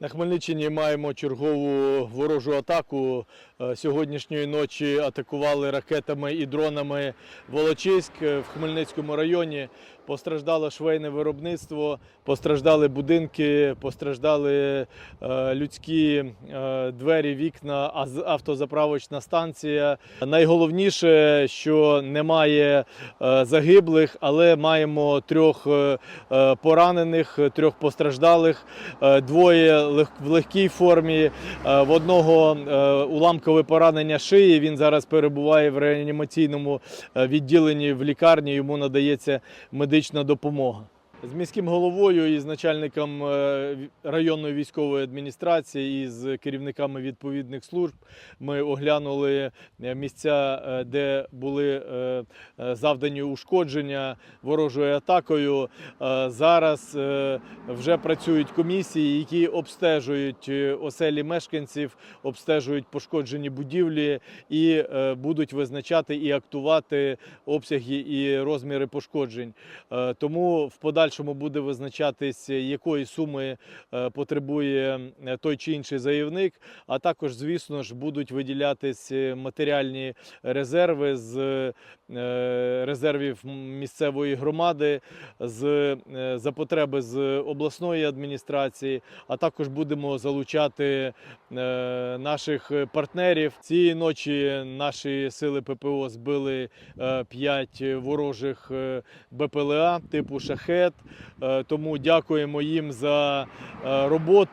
На Хмельниччині маємо чергову ворожу атаку. Е, Сьогоднішньої ночі атакували ракетами і дронами Волочиськ е, в Хмельницькому районі. Постраждало швейне виробництво, постраждали будинки, постраждали е, людські двері, вікна, автозаправочна станція. Найголовніше, що немає загиблих, але маємо трьох поранених, трьох постраждалих, двоє в легкій формі. В одного е, уламкове поранення шиї. Він зараз перебуває в реанімаційному е, відділенні в лікарні. Йому надається медична допомога. З міським головою і з начальником е, районної військової адміністрації і з керівниками відповідних служб ми оглянули е, місця, е, де були завдані ушкодження ворожою атакою. Зараз вже працюють комісії, які обстежують оселі мешканців, обстежують пошкоджені будівлі і будуть визначати і актувати обсяги і розміри пошкоджень. Тому в подальшому буде визначатись, якої суми е, потребує е, той чи інший заявник. А також, звісно ж, будуть виділятись е, матеріальні резерви з е, резервів місцевої громади, з е, за потреби з обласної адміністрації. А також будемо залучати е, наших партнерів. Цієї ночі наші сили ППО збили 5 ворожих е, БПЛА типу шахет. Е, Тому дякуємо їм за е, роботу.